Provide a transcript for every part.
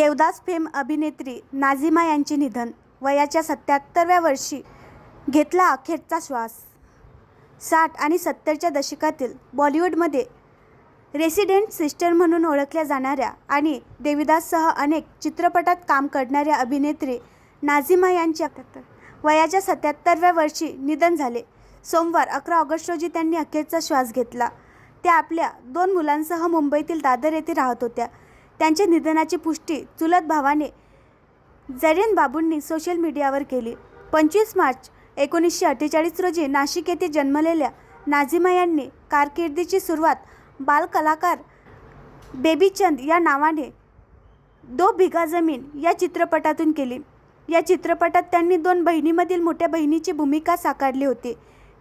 Devdas fame अभिनेत्री नाझिमा यांचे निधन वयाच्या सत्याहत्तरव्या वर्षी घेतला अखेरचा श्वास. साठ आणि सत्तरच्या दशकातील बॉलिवूडमध्ये रेसिडेंट सिस्टर म्हणून ओळखल्या जाणाऱ्या आणि देवीदाससह अनेक चित्रपटात काम करणाऱ्या अभिनेत्री नाझिमा यांच्या वयाच्या सत्याहत्तरव्या वर्षी निधन झाले. सोमवार अकरा ऑगस्ट रोजी त्यांनी अखेरचा श्वास घेतला. त्या आपल्या दोन मुलांसह मुंबईतील दादर येथे राहत होत्या. त्यांच्या निधनाची पुष्टी चुलत भावाने जरीन बाबूंनी सोशल मीडियावर केली. पंचवीस मार्च एकोणीसशे अठ्ठेचाळीस रोजी नाशिक येथे जन्मलेल्या नाझिमा यांनी कारकिर्दीची सुरुवात बालकलाकार बेबीचंद या नावाने दो भिगा जमीन या चित्रपटातून केली. या चित्रपटात त्यांनी दोन बहिणीमधील मोठ्या बहिणीची भूमिका साकारली होती.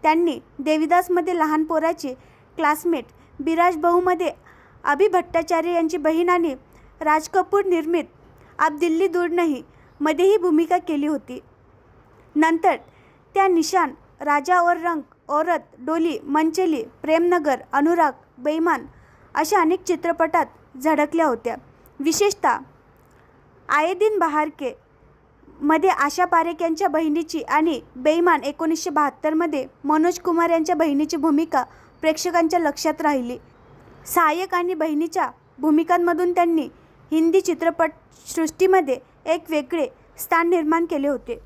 त्यांनी देविदासमध्ये लहान पोराचे क्लासमेट बिराज बहुमध्ये अभि भट्टाचार्य यांची बहीण आणि राज कपूर निर्मित आप दिल्ली दूर नाही मध्येही भूमिका केली होती. नंतर त्या निशान राजा और रंग औरत डोली मंचली प्रेमनगर अनुराग बेईमान अशा अनेक चित्रपटात झडकल्या होत्या. विशेषतः आये दिन बहार के मध्ये आशा पारेख यांच्या बहिणीची आणि बेईमान एकोणीसशे बहात्तरमध्ये मनोज कुमार यांच्या बहिणीची भूमिका प्रेक्षकांच्या लक्षात राहिली. सहाय्यक आणि बहिणीच्या भूमिकांमधून त्यांनी हिंदी चित्रपटसृष्टीमध्ये एक वेगळे स्थान निर्माण केले होते.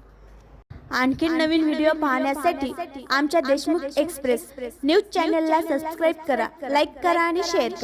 आणखीन नवीन व्हिडिओ पाहण्यासाठी आमच्या देशमुख एक्सप्रेस न्यूज चॅनलला सबस्क्राईब करा लाईक करा आणि शेअर करा.